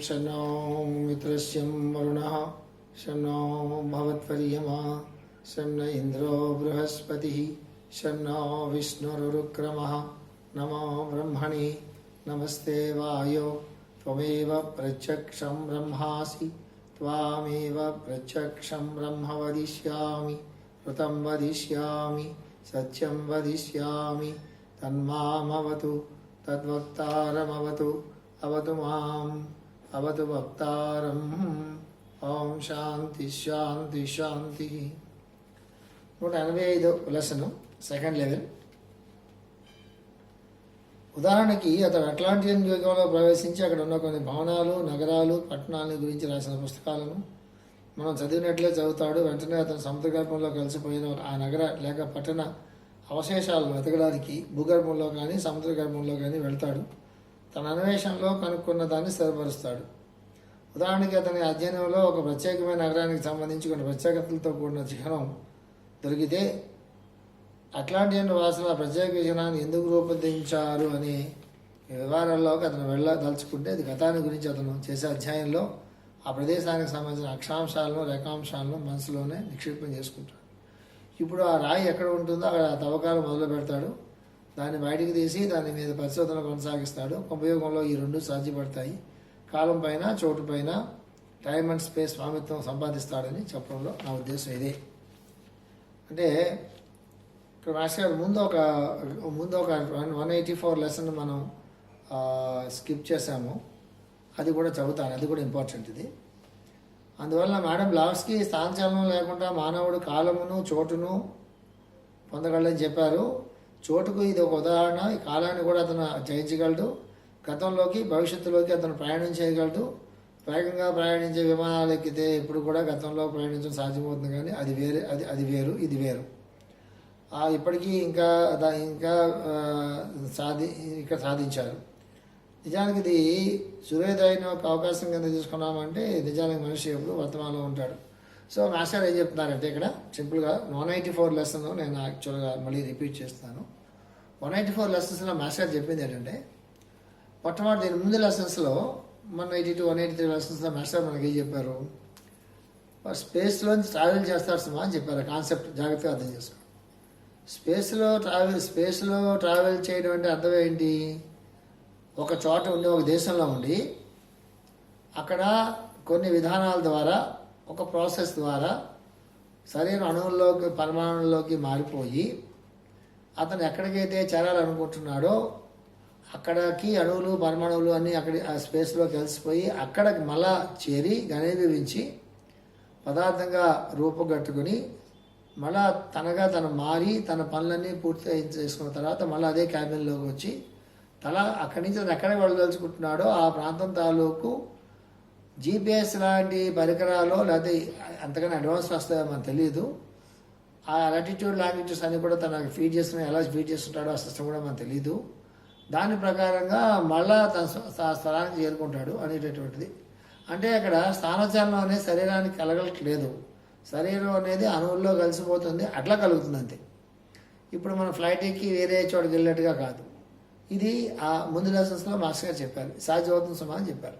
शनो मित्रस्यं वरुणः, शनो भवत्वर्यमा शन्न इन्द्रो बृहस्पतिः शन्नो विष्णुरुक्रमः। नमो ब्रह्मणे, नमस्ते वायो, त्वमेव प्रत्यक्षं ब्रह्मासि, त्वामेव प्रत्यक्षं ब्रह्म वदिष्यामि ऋतं वदिष्यामि, सत्यं वदिष्यामि, तन्मामवतु, तद्वक्तारमवतु, अवतु माम्। అవతు వక్తారం ఓం శాంతి శాంతి శాంతి. నూట ఎనభై ఐదో లెసన్ సెకండ్ లెవెల్. ఉదాహరణకి అతను అట్లాంటియన్ యుగంలో ప్రవేశించి అక్కడ ఉన్న కొన్ని భవనాలు నగరాలు పట్టణాలను గురించి రాసిన పుస్తకాలను మనం చదివినట్లే చదువుతాడు. వెంటనే అతను సముద్రగర్భంలో కలిసిపోయిన ఆ నగర లేక పట్టణ అవశేషాలను వెతకడానికి భూగర్భంలో కానీ సముద్ర గర్భంలో కానీ వెళ్తాడు. తన అన్వేషణలో కనుక్కున్న దాన్ని స్థిరపరుస్తాడు. ఉదాహరణకి అతని అధ్యయనంలో ఒక ప్రత్యేకమైన నగరానికి సంబంధించి కొన్ని ప్రత్యేకతలతో కూడిన చిహ్నం దొరికితే అట్లాంటియన్ వాసన ఆ ప్రత్యేక చిహ్నాన్ని ఎందుకు రూపొందించారు అని వివరాల్లోకి అతను వెళ్ళదలుచుకుంటే అది గతాన్ని గురించి అతను చేసే అధ్యాయంలో ఆ ప్రదేశానికి సంబంధించిన అక్షాంశాలను రేఖాంశాలను మనసులోనే నిక్షిప్తం చేసుకుంటాడు. ఇప్పుడు ఆ రాయి ఎక్కడ ఉంటుందో అక్కడ తవ్వకాలు మొదలు పెడతాడు దాన్ని బయటికి తీసి దాని మీద పరిశోధన కొనసాగిస్తాడు. ఉపయోగంలో ఈ రెండు సాధ్యపడతాయి. కాలం పైన చోటు పైన టైం అండ్ స్పేస్ స్వామిత్వం సంపాదిస్తాడని చెప్పడంలో నా ఉద్దేశం ఇదే. అంటే ఇక్కడ మాస్టర్ గారు ముందు ఒక ముందు ఒక వన్ ఎయిటీ ఫోర్ లెసన్ మనం స్కిప్ చేసాము అది కూడా చదువుతాను. అది కూడా ఇంపార్టెంట్ ఇది. అందువల్ల మేడం బ్లాగ్స్కి స్థానచలనం లేకుండా మానవుడు కాలమును చోటును పొందగలని చెప్పారు. చోటుకు ఇది ఒక ఉదాహరణ. ఈ కాలాన్ని కూడా అతను జయించగలడు. గతంలోకి భవిష్యత్తులోకి అతను ప్రయాణం చేయగలడు వేగంగా ప్రయాణించే విమానాలు ఎక్కితే ఇప్పుడు కూడా గతంలో ప్రయాణించడం సాధ్యమవుతుంది కానీ అది వేరే అది అది వేరు ఇది వేరు. ఇప్పటికీ ఇంకా దా- ఇంకా సాధి ఇక్కడ సాధించారు. నిజానికి ఇది సూర్యోదయం ఒక అవకాశం కింద తీసుకున్నామంటే నిజానికి మనిషి ఎప్పుడు వర్తమానంలో ఉంటాడు. సో మాస్టర్ ఏం చెప్తున్నారంటే ఇక్కడ సింపుల్గా వన్ ఎయిటీ ఫోర్ లెసన్ నేను యాక్చువల్గా మళ్ళీ రిపీట్ చేస్తాను. వన్ ఎయిటీ ఫోర్ లెసన్స్లో మాస్టర్ చెప్పింది ఏంటంటే మొట్టమొదటి దీని ముందు లెసన్స్లో మన eighty two one eighty three లెసన్స్లో master మనకి ఏం చెప్పారు? స్పేస్లోంచి ట్రావెల్ చేస్తారు సుమా అని చెప్పారు. కాన్సెప్ట్ జాగ్రత్తగా అర్థం చేసుకోండి స్పేస్లో ట్రావెల్ స్పేస్లో ట్రావెల్ చేయడం అంటే అర్థం ఏంటి? ఒక చోట ఉండి ఒక దేశంలో ఉండి అక్కడ కొన్ని విధానాల ద్వారా ఒక ప్రాసెస్ ద్వారా శరీరం అణువుల్లోకి పరమాణువుల్లోకి మారిపోయి అతను ఎక్కడికైతే చేరాలనుకుంటున్నాడో అక్కడికి అణువులు పరమాణువులు అన్నీ అక్కడి ఆ స్పేస్లో కలిసిపోయి అక్కడికి మళ్ళా చేరి ఘనీభవించి పదార్థంగా రూపుగట్టుకుని మళ్ళా తనగా తను మారి తన పనులన్నీ పూర్తి చేసుకున్న తర్వాత మళ్ళీ అదే క్యాబిన్లోకి వచ్చి తల అక్కడి నుంచి తను ఎక్కడ వెళ్ళదలుచుకుంటున్నాడో ఆ ప్రాంతం తాలూకు జీపీఎస్ లాంటి పరికరాలు లేకపోతే అంతకన్నా అడ్వాన్స్ వస్తాయో మనకు తెలియదు ఆ లాటిట్యూడ్ లాంగ్వేజెస్ అన్ని కూడా తనకు ఫీడ్ చేస్తున్నా ఎలా ఫీడ్ చేస్తుంటాడో ఆ సిస్టమ్ కూడా మనకు తెలియదు దాని ప్రకారంగా మళ్ళా తన ఆ స్థలానికి చేరుకుంటాడు అనేటటువంటిది. అంటే అక్కడ స్థానచలనం అనేది శరీరానికి కలగట్లేదు. శరీరం అనేది అణువుల్లో కలిసిపోతుంది అట్లా కలుగుతుంది అంతే. ఇప్పుడు మనం ఫ్లైట్ ఎక్కి వేరే చోటుకి వెళ్ళినట్టుగా కాదు. ఇది ఆ ముందు లెసన్స్లో మాస్టర్ గారు చెప్పారు. సాధ్యమవుతుంది సుమా అని చెప్పారు.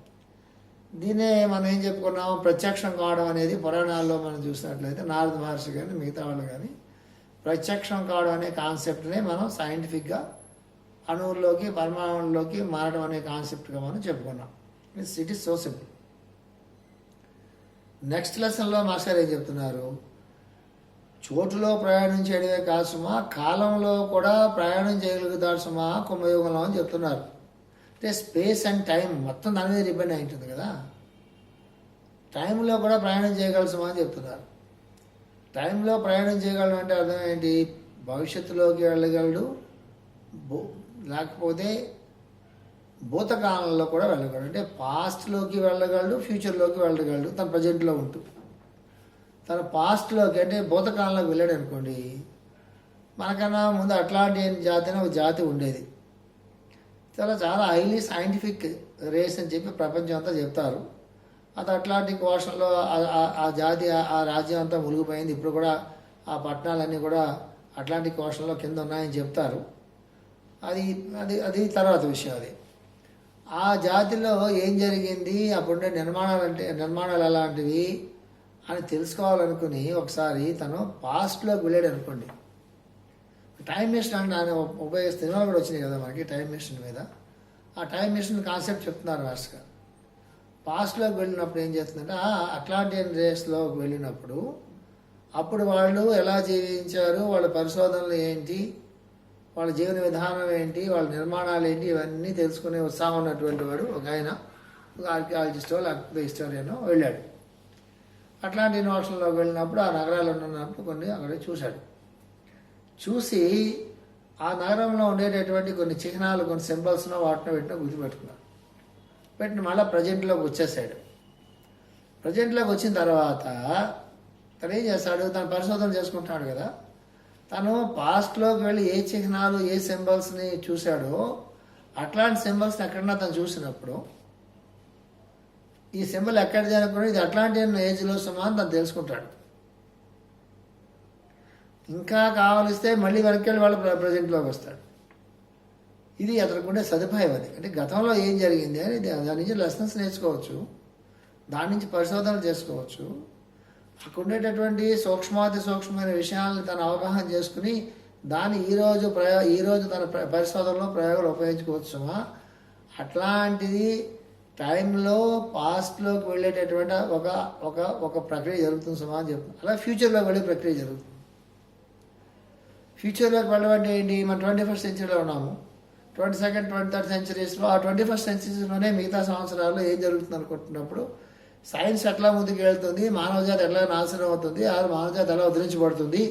దీనే మనం ఏం చెప్పుకున్నాం ప్రత్యక్షం కావడం అనేది పురాణాల్లో మనం చూసినట్లయితే నారద మహర్షి కానీ మిగతా వాళ్ళు కానీ ప్రత్యక్షం కావడం అనే కాన్సెప్ట్నే మనం సైంటిఫిక్గా అణువుల్లోకి పరమాణువుల్లోకి మారడం అనే కాన్సెప్ట్గా మనం చెప్పుకున్నాం. It's it is so simple next లెసన్లో మాస్టర్ ఏం చెప్తున్నారు? చోటులో ప్రయాణం చేయడమే కాదు సుమా కాలంలో కూడా ప్రయాణం చేయగలుగుతాడు సుమా కుంభయోగంలో అని చెప్తున్నారు. అంటే స్పేస్ అండ్ టైం మొత్తం దాని మీద డిపెండ్ అయి ఉంటుంది కదా. టైంలో కూడా ప్రయాణం చేయగలరు అని చెప్తున్నారు. టైంలో ప్రయాణం చేయగలడం అంటే అర్థం ఏంటి? భవిష్యత్తులోకి వెళ్ళగలడు భూ- లేకపోతే భూతకాలంలో కూడా వెళ్ళగలడు. అంటే పాస్ట్లోకి వెళ్ళగలడు ఫ్యూచర్లోకి వెళ్ళగలడు తన ప్రజెంట్లో ఉంటూ. తన పాస్ట్లోకి అంటే భూతకాలంలోకి వెళ్ళాడు అనుకోండి మనకన్నా ముందు అట్లాంటి జాతి ఒక జాతి ఉండేది. చాలా చాలా హైలీ సైంటిఫిక్ రేస్ అని చెప్పి ప్రపంచం అంతా చెప్తారు. అది అట్లాంటిక్ ఓషన్లో ఆ- జాతి ఆ- ఆ రాజ్యం అంతా మునిగిపోయింది. ఇప్పుడు కూడా ఆ పట్టణాలన్నీ కూడా అట్లాంటిక్ ఓషన్లో కింద ఉన్నాయని చెప్తారు. అది అది అది తర్వాత విషయం అది. ఆ జాతిలో ఏం జరిగింది? అప్పుడుండే నిర్మాణాలు అంటే నిర్మాణాలు ఎలాంటివి అని తెలుసుకోవాలనుకుని ఒకసారి తను పాస్ట్లోకి వెళ్ళాడు అనుకోండి. టైం మిషన్ అంటే ఆయన ఉపయోగిస్తే సినిమాలు కూడా వచ్చినాయి కదా మనకి టైం మిషన్ మీద. ఆ టైం మిషన్ కాన్సెప్ట్ చెప్తున్నారు మాస్టర్ పాస్ట్లోకి వెళ్ళినప్పుడు ఏం చేస్తుందంటే ఆ అట్లాంటియన్ రేస్లోకి వెళ్ళినప్పుడు అప్పుడు వాళ్ళు ఎలా జీవించారు వాళ్ళ పరిశోధనలు ఏంటి వాళ్ళ జీవన విధానం ఏంటి వాళ్ళ నిర్మాణాలు ఏంటి ఇవన్నీ తెలుసుకునే ఉత్సాహం ఉన్నటువంటి వాడు ఒక ఆయన. ఒక ఆర్కియాలజిస్టో లేకపోతే హిస్టోరియనో వెళ్ళాడు. అట్లాంటి యూనివర్సిటీలోకి వెళ్ళినప్పుడు ఆ నగరాలు ఉన్నప్పుడు కొన్ని అక్కడ చూశాడు. చూసి ఆ నగరంలో ఉండేటటువంటి కొన్ని చిహ్నాలు కొన్ని సింబల్స్ను వాటిని పెట్టిన గుర్తుపెట్టుకున్నాడు పెట్టిన మళ్ళీ ప్రజెంట్లోకి వచ్చేసాడు. ప్రజెంట్లోకి వచ్చిన తర్వాత తను ఏం చేస్తాడు? తను పరిశోధన చేసుకుంటున్నాడు కదా. తను పాస్ట్లోకి వెళ్ళి ఏ చిహ్నాలు ఏ సింబల్స్ని చూశాడో అట్లాంటి సింబల్స్ని ఎక్కడన్నా తను చూసినప్పుడు ఈ సింబల్ ఎక్కడ జరగకుండా ఇది అట్లాంటి ఏజ్లో సుమారు తను తెలుసుకుంటాడు. ఇంకా కావలిస్తే మళ్ళీ వెనక్కి వెళ్ళి వాళ్ళు ప్రజెంట్లోకి వస్తాడు. ఇది అతనికి ఉండే సదుపాయం అది. అంటే గతంలో ఏం జరిగింది అని దాని నుంచి లెసన్స్ నేర్చుకోవచ్చు. దాని నుంచి పరిశోధనలు చేసుకోవచ్చు. అక్కడ ఉండేటటువంటి సూక్ష్మాతి సూక్ష్మమైన విషయాలను తన అవగాహన చేసుకుని దాన్ని ఈరోజు ప్రయో ఈరోజు తన ప్ర- పరిశోధనలో ప్రయోగాలు ఉపయోగించుకోవచ్చు అట్లాంటిది టైంలో పాస్ట్లోకి వెళ్ళేటటువంటి ఒక ఒక ఒక ప్రక్రియ జరుగుతుంది సుమా అని చెప్తుంది అలా ఫ్యూచర్లోకి వెళ్ళే ప్రక్రియ జరుగుతుంది. ఫ్యూచర్లోకి వెళ్ళమంటే ఏంటి? మనం ట్వంటీ ఫస్ట్ సెంచరీలో ఉన్నాము. ట్వంటీ సెకండ్ ట్వంటీ థర్డ్ సెంచరీస్లో ఆ ట్వంటీ ఫస్ట్ సెంచరీస్లోనే మిగతా సంవత్సరాల్లో ఏం జరుగుతుంది అనుకుంటున్నప్పుడు సైన్స్ ఎట్లా ముందుకు వెళ్తుంది మానవజాతి ఎట్లా నాశనం అవుతుంది? ఆ మానవజాతి ఎలా ఉద్ధరించబడుతుంది?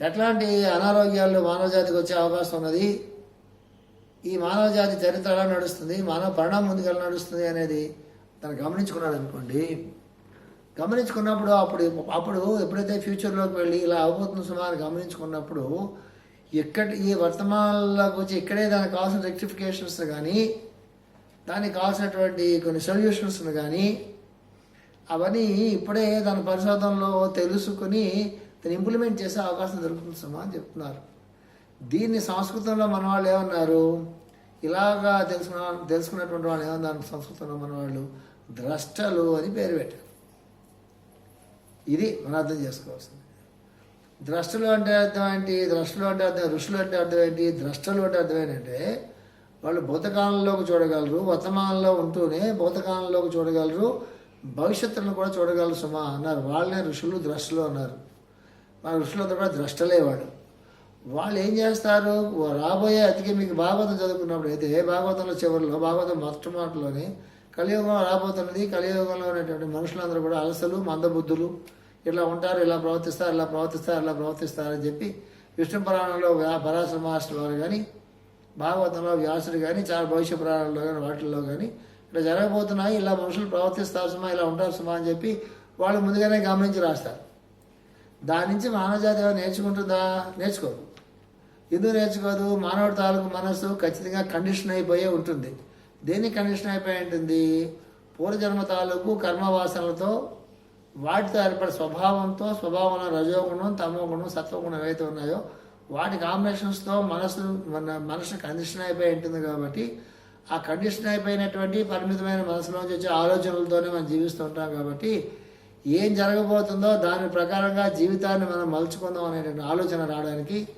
ఎట్లాంటి అనారోగ్యాలు మానవజాతికి వచ్చే అవకాశం ఉన్నది? ఈ మానవజాతి చరిత్ర ఎలా నడుస్తుంది? మానవ పరిణామం ముందుకు ఎలా నడుస్తుంది అనేది తను గమనించుకున్నాడు అనుకోండి గమనించుకున్నప్పుడు అప్పుడు అప్పుడు ఎప్పుడైతే ఫ్యూచర్లోకి వెళ్ళి ఇలా అవబోతుంది సుమారు గమనించుకున్నప్పుడు ఎక్కడ ఈ వర్తమానంలోకి వచ్చి ఇక్కడే దానికి కావాల్సిన రెక్టిఫికేషన్స్ కానీ దానికి కావాల్సినటువంటి కొన్ని సొల్యూషన్స్ కానీ అవన్నీ ఇప్పుడే తన పరిశోధనలో తెలుసుకుని తను ఇంప్లిమెంట్ చేసే అవకాశం దొరుకుతుంది సుమా అని చెప్తున్నారు. దీన్ని సంస్కృతంలో మన వాళ్ళు ఏమన్నారు? ఇలాగా తెలుసుకున్న తెలుసుకున్నటువంటి వాళ్ళు ఏమన్నారు? సంస్కృతంలో మన వాళ్ళు ద్రష్టలు అని పేరు పెట్టారు. ఇది మనం అర్థం చేసుకోవాల్సింది. ద్రష్టలు అంటే అర్థం ఏంటి? ద్రష్టలు అంటే అర్థం ఋషులు అంటే అర్థం ఏంటి? ద్రష్టలు అంటే అర్థం ఏంటంటే వాళ్ళు భూతకాలంలోకి చూడగలరు వర్తమానంలో ఉంటూనే భూతకాలంలోకి చూడగలరు భవిష్యత్తును కూడా చూడగలరు సుమా అన్నారు. వాళ్ళనే ఋషులు ద్రష్టలు అన్నారు. మన ఋషులంతా కూడా ద్రష్టలే వాళ్ళు. వాళ్ళు ఏం చేస్తారు? రాబోయే అతికి మీకు భాగవతం చదువుకున్నప్పుడు అయితే ఏ భాగవతంలో చివరిలో భాగవతం మొట్టమొదటిలోనే కలియుగం రాబోతున్నది కలియుగంలో ఉన్నటువంటి మనుషులందరూ కూడా అలసలు మందబుద్ధులు. ఇట్లా ఉంటారు ఇలా ప్రవర్తిస్తారు ఇలా ప్రవర్తిస్తారు ఇలా ప్రవర్తిస్తారని చెప్పి విష్ణు పురాణంలో వ్యా- పరాశర వారు కానీ భాగవతంలో వ్యాసుడు కానీ చాలా భవిష్య పురాణంలో కానీ వాటిల్లో కానీ ఇట్లా జరగబోతున్నాయి ఇలా మనుషులు ప్రవర్తిస్తారు సుమా ఇలా ఉంటారు సుమా అని చెప్పి వాళ్ళు ముందుగానే గమనించి రాస్తారు. దాని నుంచి మానవజాతి ఏమైనా నేర్చుకుంటుందా? నేర్చుకోదు ఎందుకు నేర్చుకోదు? మానవుడి తాలూకు మనస్సు ఖచ్చితంగా కండిషన్ అయిపోయే ఉంటుంది. దేనికి కండిషన్ అయిపోయి ఉంటుంది పూర్వజన్మ తాలూకు కర్మవాసనలతో వాటితో ఏర్పడే స్వభావంతో స్వభావంలో రజోగుణం తమోగుణం సత్వగుణం ఏవైతే ఉన్నాయో వాటి కాంబినేషన్స్తో మనసు మన మనసు కండిషన్ అయిపోయి ఉంటుంది కాబట్టి ఆ కండిషన్ అయిపోయినటువంటి పరిమితమైన మనసులోంచి వచ్చే ఆలోచనలతోనే మనం జీవిస్తుంటాం కాబట్టి ఏం జరగబోతుందో దాని ప్రకారంగా జీవితాన్ని మనం మలుచుకుందాం అనేటువంటి ఆలోచన రావడానికి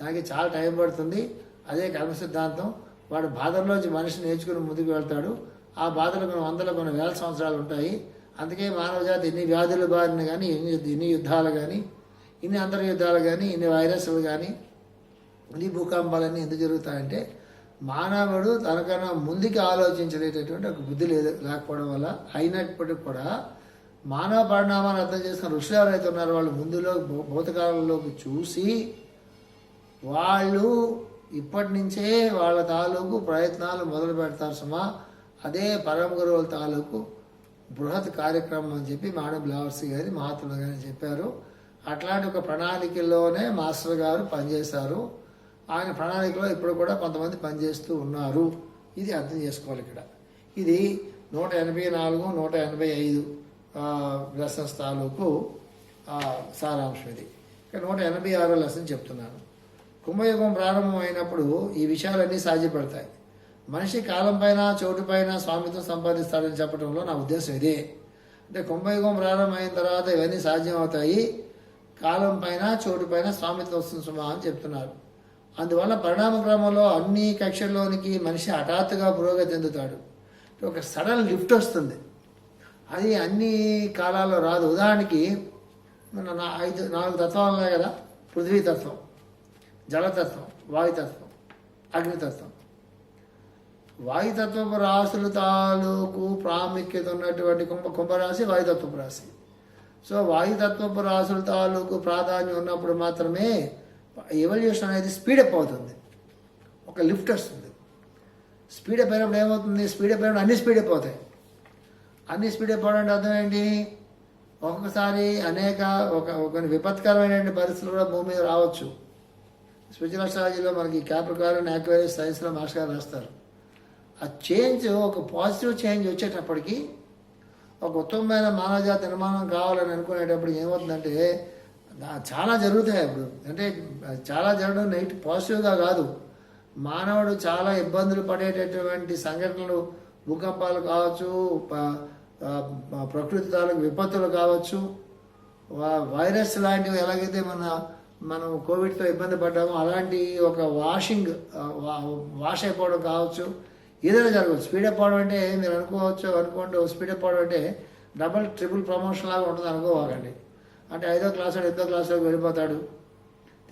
దానికి చాలా టైం పడుతుంది. అదే కర్మ సిద్ధాంతం వాడు బాధల్లోంచి మనిషి నేర్చుకుని ముందుకు వెళ్తాడు. ఆ బాధలు కొన్ని వందల కొన్ని వేల సంవత్సరాలు ఉంటాయి. అందుకే మానవజాతి ఎన్ని ఇన్ని వ్యాధుల బారిన కానీ ఇన్ని ఇన్ని యుద్ధాలు కానీ ఇన్ని అంతర్యుద్ధాలు కానీ ఇన్ని వైరస్లు కానీ ఇన్ని భూకంపాలన్నీ ఎందుకు జరుగుతాయంటే మానవుడు తనకన్నా ముందుకి ఆలోచించలేటటువంటి ఒక బుద్ధి లేదు. లేకపోవడం వల్ల అయినప్పటికీ కూడా మానవ పరిణామాన్ని అర్థం చేసుకున్న ఋషులు ఎవరైతే ఉన్నారో వాళ్ళు ముందులో భౌతకాలంలోకి చూసి వాళ్ళు ఇప్పటి నుంచే వాళ్ళ తాలూకు ప్రయత్నాలు మొదలు పెడతారు సుమా. అదే పరమ గురువుల తాలూకు బృహత్ కార్యక్రమం అని చెప్పి మేడం బ్లావర్సి గారి మహాత్ములు గారు చెప్పారు. అట్లాంటి ఒక ప్రణాళికలోనే మాస్టర్ గారు పనిచేశారు. ఆయన ప్రణాళికలో ఇప్పుడు కూడా కొంతమంది పనిచేస్తూ ఉన్నారు. ఇది అర్థం చేసుకోవాలి ఇక్కడ. ఇది నూట ఎనభై నాలుగు నూట ఎనభై ఐదు లెసన్స్ తాలూకు సారాంశం ఇది. ఇక నూట ఎనభై ఆరో లెసన్ చెప్తున్నాను. కుంభయోగం ప్రారంభమైనప్పుడు ఈ విషయాలన్నీ సాధ్యపడతాయి. మనిషి కాలం పైన చోటు పైన స్వామిత్వం సంపాదిస్తాడని చెప్పడంలో నా ఉద్దేశం ఇదే. అంటే కుంభయోగం ప్రారంభమైన తర్వాత ఇవన్నీ సాధ్యం అవుతాయి కాలం పైన చోటు పైన స్వామిత్వం వస్తుంది సుమా అని చెప్తున్నారు. అందువల్ల పరిణామ క్రమంలో అన్ని కక్షల్లోనికి మనిషి హఠాత్తుగా పురోగతి చెందుతాడు. ఒక సడన్ లిఫ్ట్ వస్తుంది. అది అన్ని కాలాల్లో రాదు. ఉదాహరణకి మన ఐదు నాలుగు తత్వాలు ఉన్నాయి కదా పృథ్వీతత్వం జలతత్వం వాయుతత్వం అగ్నితత్వం. వాయుతత్వపు రాశులు తాలూకు ప్రాముఖ్యత ఉన్నటువంటి కుంభ కుంభరాశి వాయుతత్వపు రాశి. సో వాయుతత్వపు రాశుల తాలూకు ప్రాధాన్యం ఉన్నప్పుడు మాత్రమే ఎవల్యూషన్ అనేది స్పీడప్ అవుతుంది. ఒక లిఫ్ట్ వస్తుంది. స్పీడప్ అయినప్పుడు ఏమవుతుంది? స్పీడప్ అయినప్పుడు అన్ని స్పీడప్ అవుతాయి. అన్ని స్పీడప్ అవడం అర్థం ఏంటి? ఒక్కొక్కసారి అనేక ఒక కొన్ని విపత్కరమైన పరిస్థితులు కూడా భూమి మీద రావచ్చు. స్పెషల్ అస్ట్రాలజీలో మనకి క్యాప్రికార్ యాక్వేరియస్ సైన్స్లో మాస్టర్ గారు రాస్తారు. ఆ చేంజ్ ఒక పాజిటివ్ చేంజ్ వచ్చేటప్పటికి ఒక ఉత్తమమైన మానవజాతి నిర్మాణం కావాలని అనుకునేటప్పుడు ఏమవుతుందంటే చాలా జరుగుతాయి అప్పుడు. అంటే చాలా జరగడం నెగిట్ పాజిటివ్గా కాదు. మానవుడు చాలా ఇబ్బందులు పడేటటువంటి సంఘటనలు భూకంపాలు కావచ్చు ప్రకృతి తాలూకు విపత్తులు కావచ్చు వైరస్ లాంటివి ఎలాగైతే మన మనం కోవిడ్తో ఇబ్బంది పడ్డాము అలాంటి ఒక వాషింగ్ వాష్ అయిపోవడం కావచ్చు ఏదైనా జరగవచ్చు. అప్ అవడం అంటే మీరు అనుకోవచ్చు అనుకోండి స్పీడప్ అవడం అంటే డబల్ ట్రిపుల్ ప్రమోషన్ లాగా ఉంటుంది అనుకోవాలండి. అంటే ఐదో క్లాస్ ఎనిమిదో క్లాస్లోకి వెళ్ళిపోతాడు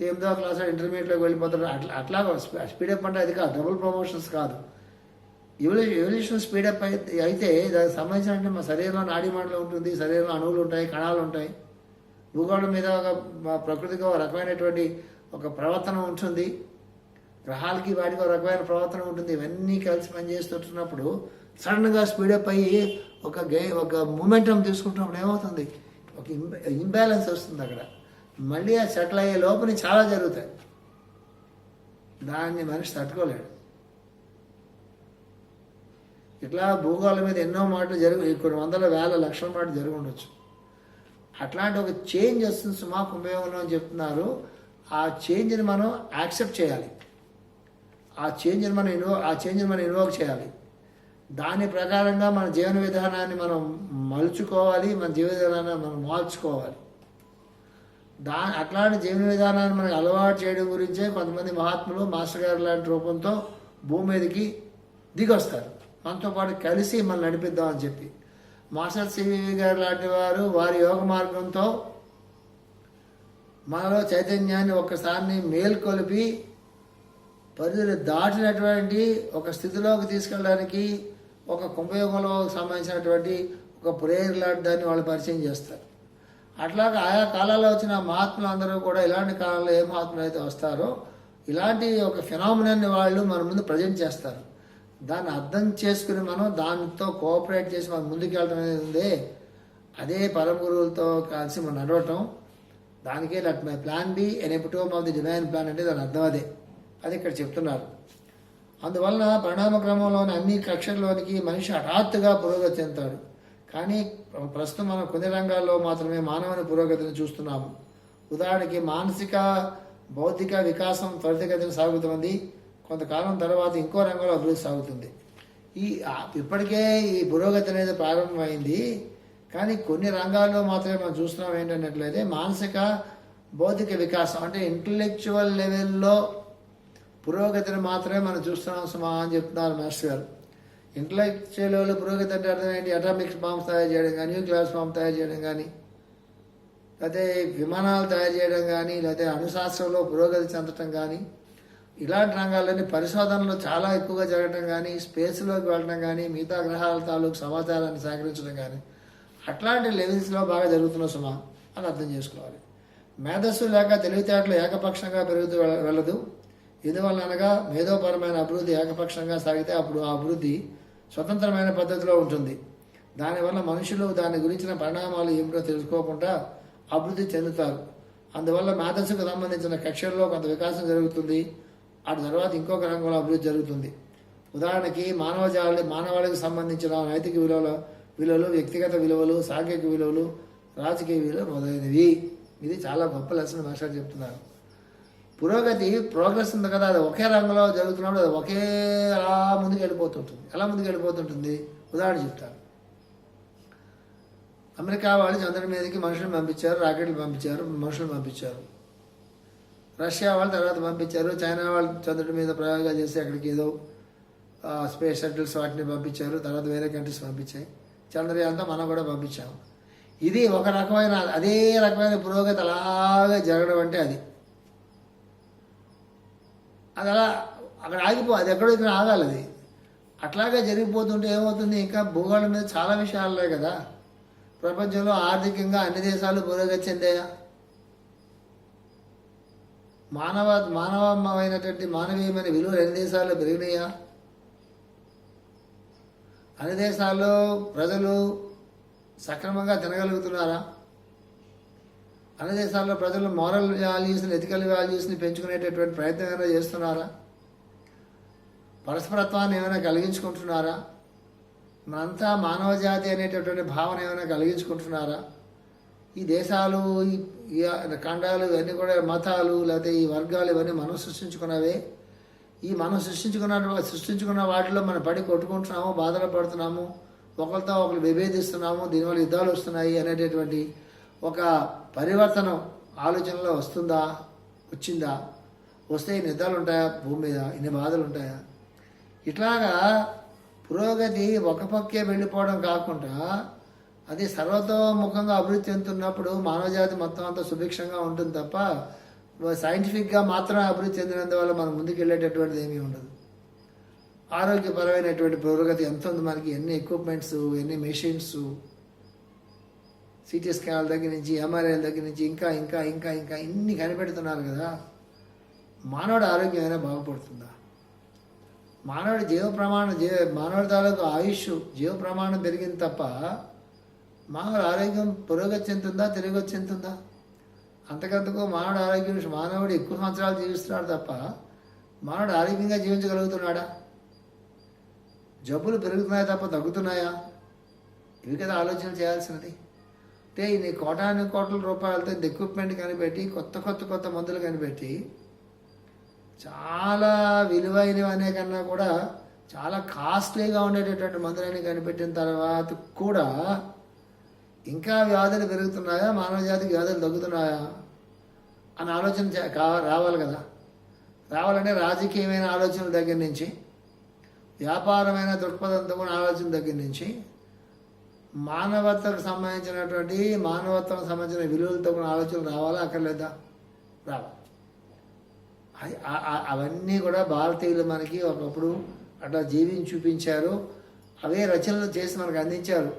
ఎనిమిదో క్లాస్ ఇంటర్మీడియట్లోకి వెళ్ళిపోతాడు అట్లా అట్లాగా స్పీడప్ అంటే అది కాదు డబుల్ ప్రమోషన్స్ కాదు. ఎవల్యూ ఎవల్యూషన్ స్పీడప్ అయితే అయితే దానికి సంబంధించిన మా శరీరంలో నాడీ మండలం ఉంటుంది శరీరంలో అణువులు ఉంటాయి కణాలు ఉంటాయి. భూగోళం మీద ఒక ప్రకృతికి ఒక రకమైనటువంటి ఒక ప్రవర్తన ఉంటుంది. గ్రహాలకి వాటికి ఒక రకమైన ప్రవర్తన ఉంటుంది. ఇవన్నీ కలిసి పనిచేస్తుంటున్నప్పుడు సడన్గా స్పీడప్ అయ్యి ఒక గే ఒక మూమెంటం తీసుకుంటున్నప్పుడు ఏమవుతుంది? ఒక ఇంబ్యాలెన్స్ వస్తుంది అక్కడ. మళ్ళీ ఆ సెటిల్ అయ్యే లోపల చాలా జరుగుతాయి. దాన్ని మనిషి తట్టుకోలేడు. ఇట్లా భూగోళం మీద ఎన్నో మాటలు జరుగు కొన్ని వందల వేల లక్షల మాటలు జరుగుండొచ్చు. ఉండొచ్చు అట్లాంటి ఒక చేంజ్ వస్తుంది సుమా కుంభయోగంలో అని చెప్తున్నారు. ఆ చేంజ్ని మనం యాక్సెప్ట్ చేయాలి. ఆ చేంజ్ని మనం ఇన్వో ఆ చేంజ్ని మనం ఇన్వోక్ చేయాలి. దాని ప్రకారంగా మన జీవన విధానాన్ని మనం మలుచుకోవాలి మన జీవన విధానాన్ని మనం మార్చుకోవాలి. దా అట్లాంటి జీవన విధానాన్ని మనకు అలవాటు చేయడం గురించే కొంతమంది మహాత్ములు మాస్టర్ గారు లాంటి రూపంతో భూమి మీదకి దిగొస్తారు. మనతో పాటు కలిసి మనం నడిపిద్దామని చెప్పి. మాస్టర్ సివి గారు లాంటి వారు వారి యోగ మార్గంతో మనలో చైతన్యాన్ని ఒక్కసారి మేల్కొలిపి పరిధులు దాటినటువంటి ఒక స్థితిలోకి తీసుకెళ్ళడానికి ఒక కుంభయోగంలో సంబంధించినటువంటి ఒక ప్రేయర్ లాంటి దాన్ని వాళ్ళు పరిచయం చేస్తారు. అట్లాగే ఆయా కాలాల్లో వచ్చిన మహాత్ములు అందరూ కూడా ఇలాంటి కాలంలో ఏ మహాత్ములు అయితే వస్తారో ఇలాంటి ఒక ఫినామినాన్ని వాళ్ళు మన ముందు ప్రజెంట్ చేస్తారు. దాన్ని అర్థం చేసుకుని మనం దానితో కోఆపరేట్ చేసి మనం ముందుకెళ్ళడం అనేది ఉంది. అదే పరమ గురువులతో కలిసి మనం నడవటం. దానికే let my plan be an epitome of the divine plan అంటే దాని అర్థం అదే. అది ఇక్కడ చెప్తున్నారు. అందువలన పరిణామ క్రమంలోని అన్ని కక్షల్లోనికి మనిషి హఠాత్తుగా పురోగతి చెందుతాడు. కానీ ప్రస్తుతం మనం కొన్ని రంగాల్లో మాత్రమే మానవుని పురోగతిని చూస్తున్నాము. ఉదాహరణకి మానసిక భౌతిక వికాసం త్వరితగతిని సాగుతుంది. కొంతకాలం తర్వాత ఇంకో రంగంలో అభివృద్ధి సాగుతుంది. ఈ ఇప్పటికే ఈ పురోగతి అనేది ప్రారంభమైంది. కానీ కొన్ని రంగాల్లో మాత్రమే మనం చూస్తున్నాం ఏంటన్నట్లయితే మానసిక భౌతిక వికాసం అంటే ఇంటలెక్చువల్ లెవెల్లో పురోగతిని మాత్రమే మనం చూస్తున్నాం సుమా అని చెప్తున్నారు మాస్టర్ గారు. ఇంటలెక్చువల్ లెవెల్లో పురోగతి అంటే అర్థం ఏంటి అటామిక్ బాంబ్స్ తయారు చేయడం కానీ న్యూక్లియర్ బాంబ్ తయారు చేయడం కానీ లేకపోతే విమానాలు తయారు చేయడం కానీ లేకపోతే అణుశాస్త్రంలో పురోగతి చెందటం కానీ ఇలాంటి రంగాల్లోని పరిశోధనలు చాలా ఎక్కువగా జరగడం కానీ స్పేస్లోకి వెళ్ళడం కానీ మిగతా గ్రహాల తాలూకు సమాచారాన్ని సేకరించడం కానీ అట్లాంటి లెవెల్స్లో బాగా జరుగుతున్న సుమా అని అర్థం చేసుకోవాలి. మేధస్సు లేక తెలివితేటలు ఏకపక్షంగా పెరుగుతూ వెళ్ళదు. ఎందువల్ల అనగా మేధోపరమైన అభివృద్ధి ఏకపక్షంగా సాగితే అప్పుడు ఆ అభివృద్ధి స్వతంత్రమైన పద్ధతిలో ఉంటుంది. దానివల్ల మనుషులు దాని గురించిన పరిణామాలు ఏమిటో తెలుసుకోకుండా అభివృద్ధి చెందుతారు. అందువల్ల మేధస్సుకు సంబంధించిన కక్షల్లో కొంత వికాసం జరుగుతుంది. ఆ తర్వాత ఇంకొక రంగంలో అభివృద్ధి జరుగుతుంది. ఉదాహరణకి మానవజాలి మానవాళికి సంబంధించిన నైతిక విలువల విలువలు వ్యక్తిగత విలువలు సాంఘిక విలువలు రాజకీయ విలువలు మొదలైనవి. ఇది చాలా గొప్ప లక్షణ మాస్టర్ చెప్తున్నారు. పురోగతి ప్రోగ్రెస్ ఉంది కదా అది ఒకే రంగంలో జరుగుతున్నప్పుడు అది ఒకే అలా ముందుకు వెళ్ళిపోతుంటుంది. ఎలా ముందుకు వెళ్ళిపోతుంటుంది? ఉదాహరణ చెప్తాను. అమెరికా వాళ్ళు చంద్రుడి మీదకి మనుషులు పంపించారు రాకెట్లు పంపించారు మనుషులు పంపించారు. రష్యా వాళ్ళు తర్వాత పంపించారు. చైనా వాళ్ళు చంద్రుడి మీద ప్రయోగాలు చేసి అక్కడికి ఏదో స్పేస్ షటిల్స్ వాటిని పంపించారు. తర్వాత వేరే కంట్రీస్ పంపించాయి. చంద్రయాన్తో మనం కూడా పంపించాము ఇది ఒక రకమైన అదే రకమైన పురోగతి అలాగే జరగడం అంటే అది. అది అలా అక్కడ ఆగిపో అది ఎక్కడో ఇక్కడ ఆగాలి అది. అట్లాగే జరిగిపోతుంటే ఏమవుతుంది? ఇంకా భూగోళం మీద చాలా విషయాలు ఉన్నాయి కదా. ప్రపంచంలో ఆర్థికంగా అన్ని దేశాలు పురోగతి చెందాయా? మానవ మానవమైనటువంటి మానవీయమైన విలువలు అన్ని దేశాల్లో పెరిగినాయా? అన్ని దేశాల్లో ప్రజలు సక్రమంగా తినగలుగుతున్నారా? అన్ని దేశాల్లో ప్రజలు మారల్ వాల్యూస్ని ఎథికల్ వాల్యూస్ని పెంచుకునేటటువంటి ప్రయత్నం ఏమైనా చేస్తున్నారా? పరస్పరత్వాన్ని ఏమైనా కలిగించుకుంటున్నారా? మనంతా మానవ జాతి అనేటటువంటి భావన ఏమైనా కలిగించుకుంటున్నారా? ఈ దేశాలు ఈ ఈ ఖండాలు ఇవన్నీ కూడా మతాలు లేకపోతే ఈ వర్గాలు ఇవన్నీ మనం సృష్టించుకున్నవే. ఈ మనం సృష్టించుకున్న సృష్టించుకున్న వాటిలో మనం పడి కొట్టుకుంటున్నాము బాధలు పడుతున్నాము ఒకరితో ఒకరు విభేదిస్తున్నాము దీనివల్ల యుద్ధాలు వస్తున్నాయి అనేటటువంటి ఒక పరివర్తనం ఆలోచనలో వస్తుందా వచ్చిందా? వస్తే ఇన్ని యుద్ధాలు ఉంటాయా? భూమి మీద ఇన్ని బాధలు ఉంటాయా? ఇట్లాగా పురోగతి ఒక పక్కే వెళ్ళిపోవడం కాకుండా అది సర్వతోముఖంగా అభివృద్ధి చెందుతున్నప్పుడు మానవజాతి మొత్తం అంతా సుభిక్షంగా ఉంటుంది తప్ప సైంటిఫిక్గా మాత్రమే అభివృద్ధి చెందినందువల్ల మనం ముందుకు వెళ్ళేటటువంటిది ఏమీ ఉండదు. ఆరోగ్యపరమైనటువంటి పురోగతి ఎంత ఉంది మనకి? ఎన్ని ఎక్విప్మెంట్స్ ఎన్ని మెషిన్స్ సిటీ స్కాన్ల దగ్గర నుంచి ఎంఆర్ఐల దగ్గర నుంచి ఇంకా ఇంకా ఇంకా ఇంకా ఇన్ని కనిపెడుతున్నారు కదా. మానవుడి ఆరోగ్యం అయినా బాగుపడుతుందా? మానవుడి జీవ ప్రమాణం జీవ మానవుడి తాలూకు ఆయుష్ జీవ ప్రమాణం పెరిగింది తప్ప మానవుడు ఆరోగ్యం పురోగతి చెందుతుందా తిరిగొచ్చి చెందుతుందా? అంతకంతకు మానవుడు ఆరోగ్యం మానవుడు ఎక్కువ సంవత్సరాలు జీవిస్తున్నాడు తప్ప మానవుడు ఆరోగ్యంగా జీవించగలుగుతున్నాడా? జబ్బులు పెరుగుతున్నాయా తప్ప తగ్గుతున్నాయా? ఇవి కదా ఆలోచన చేయాల్సినది. అంటే ఇన్ని కోటాను కోట్ల రూపాయలతో ఎక్విప్మెంట్ కనిపెట్టి కొత్త కొత్త కొత్త మందులు కనిపెట్టి చాలా విలువైనవి అనే కన్నా కూడా చాలా కాస్ట్లీగా ఉండేటటువంటి మందులని కనిపెట్టిన తర్వాత కూడా ఇంకా వ్యాధులు పెరుగుతున్నాయా? మానవ జాతికి వ్యాధులు తగ్గుతున్నాయా? అని ఆలోచన రావాలి కదా. రావాలంటే రాజకీయమైన ఆలోచనల దగ్గర నుంచి వ్యాపారమైన దృక్పథంతో కూడా ఆలోచన దగ్గర నుంచి మానవత్వకు సంబంధించినటువంటి మానవత్వం సంబంధించిన విలువలతో కూడా ఆలోచన రావాలా అక్కర్లేదా? రావాలి. అవన్నీ కూడా భారతీయులు మనకి ఒకప్పుడు అట్లా జీవించి చూపించారు. అవే రచనలు చేసి మనకు అందించారు.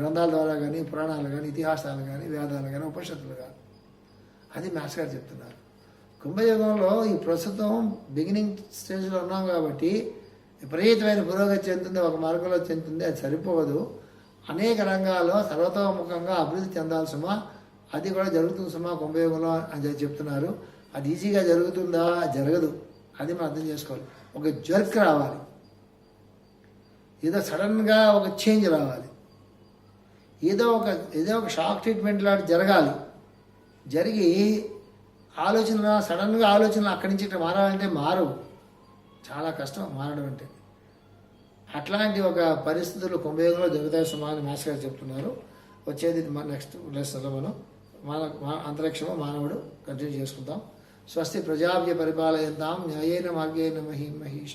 గ్రంథాల ద్వారా కానీ పురాణాలు కానీ ఇతిహాసాలు కానీ వేదాలు కానీ ఉపనిషత్తులు కానీ. అది మాస్ గారు చెప్తున్నారు. కుంభయుగంలో ఈ ప్రస్తుతం బిగినింగ్ స్టేజ్లో ఉన్నాం కాబట్టి విపరీతమైన పురోగతి చెందుతుంది ఒక మార్గంలో చెందుతుంది అది సరిపోదు. అనేక రంగాల్లో సర్వతోముఖంగా అభివృద్ధి చెందాలి సుమా. అది కూడా జరుగుతుంది సుమా కుంభయుగంలో అని చెప్తున్నారు. అది ఈజీగా జరుగుతుందా? జరగదు. అది మనం అర్థం చేసుకోవాలి. ఒక జర్క్ రావాలి. ఏదో సడన్గా ఒక చేంజ్ రావాలి. ఏదో ఒక ఏదో ఒక షాక్ ట్రీట్మెంట్ లాంటి జరగాలి. జరిగి ఆలోచన సడన్గా ఆలోచనలు అక్కడి నుంచి ఇట్లా మారాలంటే మారవు. చాలా కష్టం మారడం అంటే. అట్లాంటి ఒక పరిస్థితులు కుంభయోగంలో దొరుకుతాయి సుమారు మాస్టర్ గారు చెప్తున్నారు. వచ్చేది మన నెక్స్ట్ లెసన్లో మనం. మన మా- అంతరిక్షము మానవుడు కంటిన్యూ చేసుకుందాం. స్వస్తి ప్రజాభ్య పరిపాలయంతాం న్యాయేన మార్గేణ మహి మహిష.